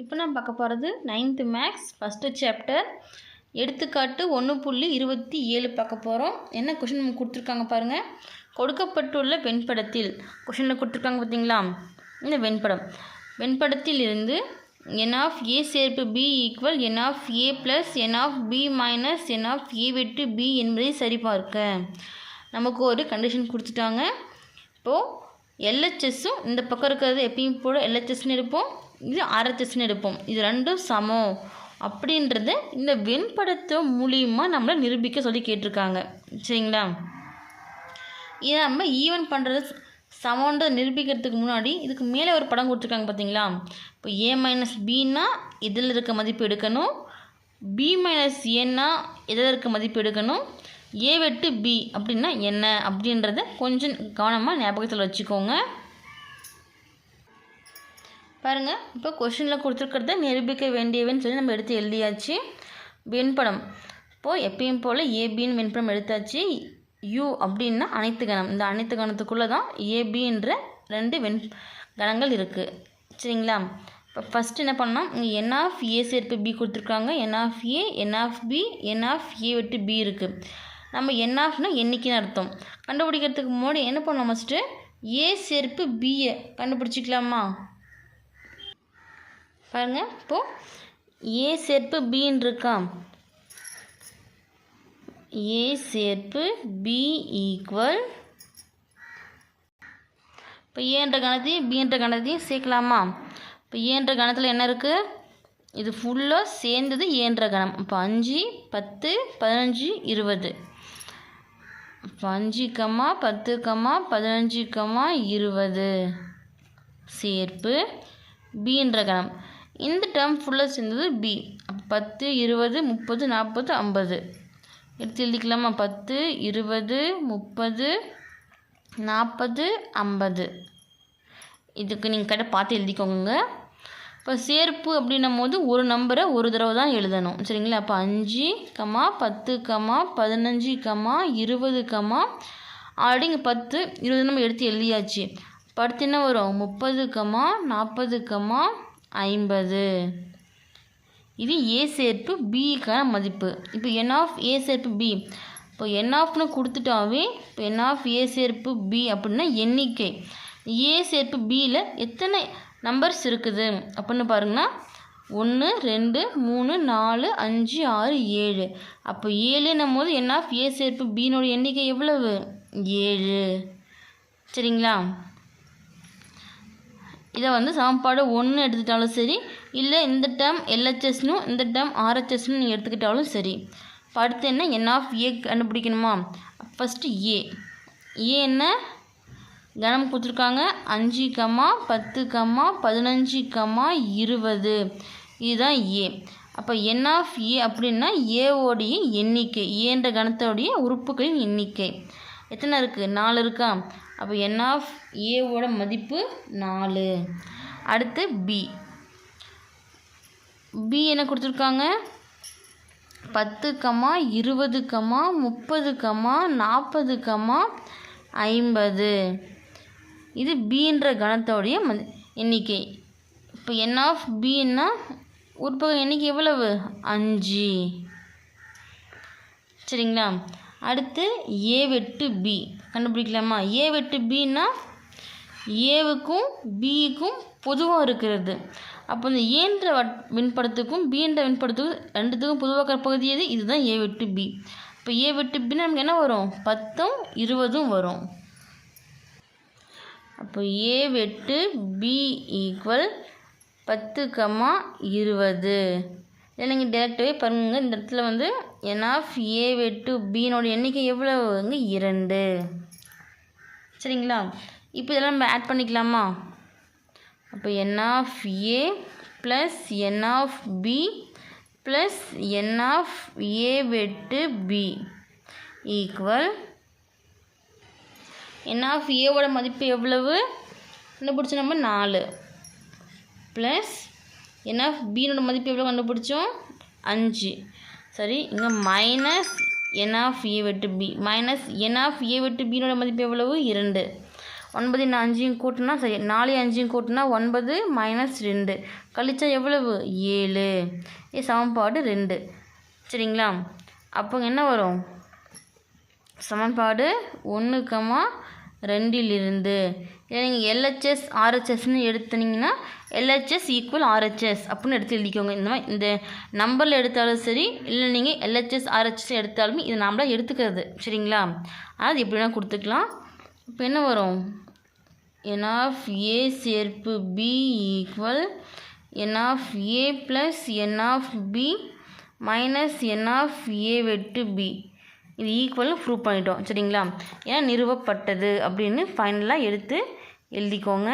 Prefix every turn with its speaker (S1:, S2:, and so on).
S1: இப்போ நான் பார்க்க போகிறது நைன்த்து மேக்ஸ் ஃபஸ்ட்டு சாப்டர் எடுத்துக்காட்டு ஒன்று புள்ளி இருபத்தி ஏழு பார்க்க போகிறோம். என்ன கொஷின் கொடுத்துருக்காங்க பாருங்கள் கொடுக்கப்பட்டுள்ள வெண்படத்தில் கொஷினில் கொடுத்துருக்காங்க பார்த்தீங்களா? இந்த வெண்படம். வெண்படத்தில் இருந்து என் ஆஃப் ஏ சேர்ப்பு B equal n of A plus n of B minus n of A வெட்டு பி என்பதை சரிபார்க்க. நமக்கு ஒரு கண்டிஷன் கொடுத்துட்டாங்க. இப்போது எல்ஹெச்எஸ்ஸும் இந்த பக்கம் இருக்கிறது எப்பயும் போல எல்ஹெச்எஸ்னு இருப்போம். இது ஆர்ஹெச்எஸ்னு எடுப்போம். இது ரெண்டும் சமம். அப்படின்றத இந்த வெண்படத்தை மூலியமாக நம்மளை நிரூபிக்க சொல்லி கேட்டிருக்காங்க. சரிங்களா? இதை நம்ம ஈவன் பண்ணுறது சமன்ற நிரூபிக்கிறதுக்கு முன்னாடி இதுக்கு மேலே ஒரு படம் கொடுத்துருக்காங்க பார்த்தீங்களா? இப்போ ஏ மைனஸ் பின்னா இதில் இருக்க மதிப்பு எடுக்கணும்? பி மைனஸ் ஏன்னா எதில் இருக்க மதிப்பு எடுக்கணும்? ஏ வெட்டு பி அப்படின்னா என்ன? அப்படின்றத கொஞ்சம் கவனமாக ஞாபகத்தில் வச்சுக்கோங்க. பாருங்கள் இப்போ கொஷினில் கொடுத்துருக்கிறத நிரூபிக்க வேண்டியவன்னு சொல்லி நம்ம எடுத்து எழுதியாச்சு. வெண்படம். இப்போது எப்பயும் போல் ஏபின்னு வெண்படம் எடுத்தாச்சு. யூ அப்படின்னா அனைத்து கணம். இந்த அனைத்து கணத்துக்குள்ளே தான் ஏபின்ற ரெண்டு வெண் கணங்கள் இருக்குது சரிங்களா? இப்போ ஃபஸ்ட்டு என்ன பண்ணோம் இங்கே என் ஆஃப் ஏ சேர்ப்பு பி கொடுத்துருக்காங்க. N of A n of B n of A விட்டு பி இருக்குது நம்ம என் ஆஃப்னா எண்ணிக்கைன்னு அர்த்தம். கண்டுபிடிக்கிறதுக்கு முன்னாடி என்ன பண்ணோம் ஃபஸ்ட்டு ஏ சேர்ப்பு பிஏ கண்டுபிடிச்சிக்கலாமா? பாருங்க. இப்போது ஏ சேர்ப்பு பின்னு இருக்கா ஏ சேர்ப்பு பி ஈக்குவல் இப்போ ஏன்ற கணத்தையும் பின்ற கணத்தையும் சேர்க்கலாமா? இப்போ ஏன்ற கணத்தில் என்ன இருக்குது இது ஃபுல்லாக சேர்ந்தது ஏன்ற கணம். இப்போ அஞ்சு பத்து பதினஞ்சு இருபது. இப்போ அஞ்சு கம்மா பத்து கம்மா பதினஞ்சு கம்மா இருபது. சேர்ப்பு பின்ற கணம். இந்த டேர்ம் ஃபுல்லாக சேர்ந்தது பி பத்து இருபது முப்பது நாற்பது ஐம்பது. எடுத்து எழுதிக்கலாமா? பத்து இருபது முப்பது நாற்பது ஐம்பது. இதுக்கு நீங்கள் கடை பார்த்து எழுதிக்கோங்க. இப்போ சேர்ப்பு அப்படின்னும் போது ஒரு நம்பரை ஒரு தடவை தான் எழுதணும். சரிங்களா? அப்போ அஞ்சு கமா பத்து கமா பதினஞ்சு கமா இருபது கமா. ஆல்ரெடி இங்கே பத்து இருபது நம்ம எடுத்து எழுதியாச்சு. படுத்து என்ன வரும்? முப்பது கமா நாற்பது கமா ஐம்பது. இது ஏ சேர்ப்பு பிக்கான மதிப்பு. இப்போ என் ஆஃப் ஏ சேர்ப்பு பி இப்போ என் ஆஃப்னு கொடுத்துட்டாவே இப்போ என் ஆஃப் ஏ சேர்ப்பு பி அப்படின்னா எண்ணிக்கை. ஏ சேர்ப்பு பியில் எத்தனை நம்பர்ஸ் இருக்குது? அப்படின்னு பாருங்கன்னா ஒன்று ரெண்டு மூணு நாலு அஞ்சு ஆறு ஏழு. அப்போ ஏழுன்னும் போது என் ஆஃப் ஏ சேர்ப்பு பியினோட எண்ணிக்கை எவ்வளவு? ஏழு. சரிங்களா? இதை வந்து சமன்பாடு ஒன்று எடுத்துக்கிட்டாலும் சரி இல்லை இந்த டேர்ம் எல்ஹெச்எஸ்னும் இந்த டேர்ம் ஆர்ஹெச்எஸ்னு நீங்கள் எடுத்துக்கிட்டாலும் சரி. இப்போ அடுத்து என்ன? என் ஆஃப் ஏ கண்டுபிடிக்கணுமா? ஃபஸ்ட்டு ஏ ஏ என்ன? கணம் கொடுத்துருக்காங்க. அஞ்சு கம்மா பத்து கம்மா பதினஞ்சு கம்மா இருபது. இதுதான் ஏ அப்போ என் ஆஃப் ஏ அப்படின்னா ஏவோடைய எண்ணிக்கை ஏன்ற கணத்தோடைய உறுப்புகளின் எண்ணிக்கை. எத்தனை இருக்குது நாலு இருக்கா? அப்போ என் ஆஃப் ஏவோட மதிப்பு நாலு. அடுத்து பி பி என்ன கொடுத்துருக்காங்க? பத்து கம்மா இருபது கம்மா முப்பது கம்மா நாற்பது கம்மா ஐம்பது. இது பின்ற கணத்தோடைய மதி எண்ணிக்கை. இப்போ என் ஆஃப் பீன்னா உறுப்புகள் எண்ணிக்கை எவ்வளவு? அஞ்சு. சரிங்களா? அடுத்து ஏ வெட்டு பி கண்டுபிடிக்கலாமா? ஏ வெட்டு பின்னா ஏவுக்கும் பிக்கும் பொதுவாக இருக்கிறது. அப்போ இந்த ஏன்ற வட் பின்ற மின்படத்துக்கும் ரெண்டுத்துக்கும் பொதுவாக பகுதி எது? இதுதான் ஏ வெட்டு பி இப்போ ஏ வெட்டு பின்னா நமக்கு என்ன வரும்? பத்தும் இருபதும் வரும். அப்போ ஏ வெட்டு பி ஈக்குவல் பத்து கம்மா இருபது. இல்லை நீங்கள் டேரெக்டாகவே பாருங்கள் இந்த இடத்துல வந்து என் ஆஃப் ஏ வெட்டு பீனோட எண்ணிக்கை எவ்வளவுங்க? இரண்டு. சரிங்களா? இப்போ இதெல்லாம் நம்ம ஆட் பண்ணிக்கலாமா? அப்போ n of A plus n of B plus n of A வெட்டு பி ஈக்குவல் என் ஆஃப் ஏவோட மதிப்பு எவ்வளவு? கண்டுபிடிச்ச நம்ம நாலு. ப்ளஸ் ஏன்னா பீனோட மதிப்பு எவ்வளோ கண்டுபிடிச்சோம்? அஞ்சு. சரி இங்கே மைனஸ் என் ஆஃப் ஏ வெட்டு B minus n of A வெட்டு பீனோட மதிப்பு எவ்வளவு? இரண்டு. ஒன்பது நான் அஞ்சையும் கூட்டினா சரி நாலு அஞ்சையும் கூட்டினா ஒன்பது மைனஸ் ரெண்டு. கழிச்சா எவ்வளவு? ஏழு. ஏ சமன்பாடு ரெண்டு. சரிங்களா? அப்போ என்ன வரும்? சமன்பாடு ஒன்று கமா ரெண்டிலிருந்து. நீங்கள் எல்ஹெச்எஸ் ஆர்ஹெச்எஸ்னு எடுத்துனீங்கன்னா எல்ஹெச்எஸ் ஈக்குவல் ஆர்ஹெச்எஸ் அப்படின்னு எடுத்து எழுதிக்கோங்க. இந்த மாதிரி இந்த நம்பரில் எடுத்தாலும் சரி இல்லை நீங்கள் எல்ஹெச்எஸ் ஆர்ஹெச்எஸ் எடுத்தாலுமே இது நாமளாக எடுத்துக்கிறது. சரிங்களா? அது எப்படி வேணால் கொடுத்துக்கலாம். இப்போ என்ன வரும்? என் ஆஃப் ஏ சேர்ப்பு B equal n of A plus n of B minus n of A வெட்டு பி இது ஈக்குவலும் ப்ரூவ் பண்ணிட்டோம் சரிங்களா? ஏன்னா நிறுவப்பட்டது அப்படின்னு ஃபைனலாக எடுத்து எழுதிக்கோங்க.